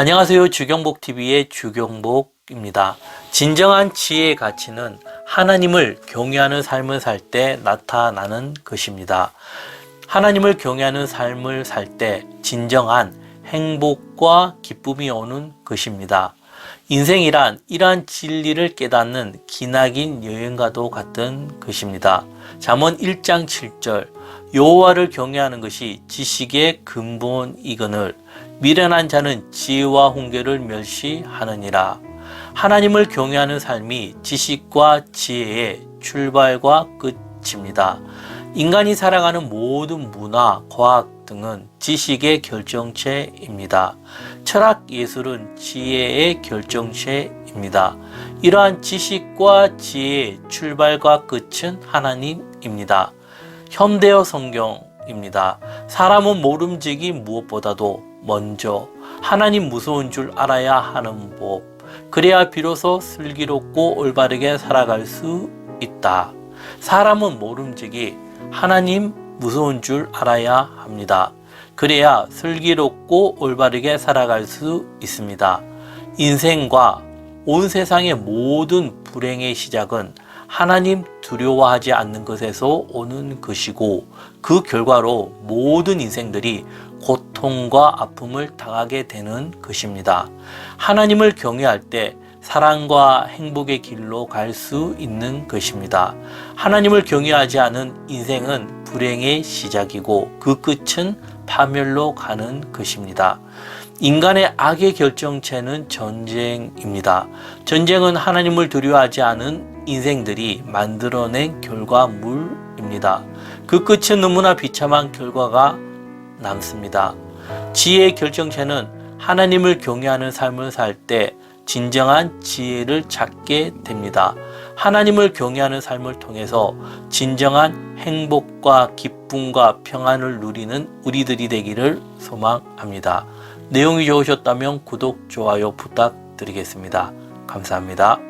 안녕하세요. 주경복TV의 주경복입니다. 진정한 지혜의 가치는 하나님을 경외하는 삶을 살 때 나타나는 것입니다. 하나님을 경외하는 삶을 살 때 진정한 행복과 기쁨이 오는 것입니다. 인생이란 이러한 진리를 깨닫는 기나긴 여행과도 같은 것입니다. 잠언 1장 7절 여호와를 경외하는 것이 지식의 근본이거늘 미련한 자는 지혜와 훈계를 멸시하느니라. 하나님을 경외하는 삶이 지식과 지혜의 출발과 끝입니다. 인간이 살아가는 모든 문화, 과학 등은 지식의 결정체입니다. 철학 예술은 지혜의 결정체입니다. 이러한 지식과 지혜의 출발과 끝은 하나님입니다. 현대어 성경 입니다. 사람은 모름지기 무엇보다도 먼저 하나님 무서운 줄 알아야 하는 법. 그래야 비로소 슬기롭고 올바르게 살아갈 수 있다. 사람은 모름지기 하나님 무서운 줄 알아야 합니다. 그래야 슬기롭고 올바르게 살아갈 수 있습니다. 인생과 온 세상의 모든 불행의 시작은 하나님 두려워하지 않는 것에서 오는 것이고 그 결과로 모든 인생들이 고통과 아픔을 당하게 되는 것입니다. 하나님을 경외할 때 사랑과 행복의 길로 갈 수 있는 것입니다. 하나님을 경외하지 않은 인생은 불행의 시작이고 그 끝은 파멸로 가는 것입니다. 인간의 악의 결정체는 전쟁입니다. 전쟁은 하나님을 두려워하지 않은 인생들이 만들어낸 결과물입니다. 그 끝은 너무나 비참한 결과가 남습니다. 지혜의 결정체는 하나님을 경외하는 삶을 살 때 진정한 지혜를 찾게 됩니다. 하나님을 경외하는 삶을 통해서 진정한 행복과 기쁨과 평안을 누리는 우리들이 되기를 소망합니다. 내용이 좋으셨다면 구독, 좋아요 부탁드리겠습니다. 감사합니다.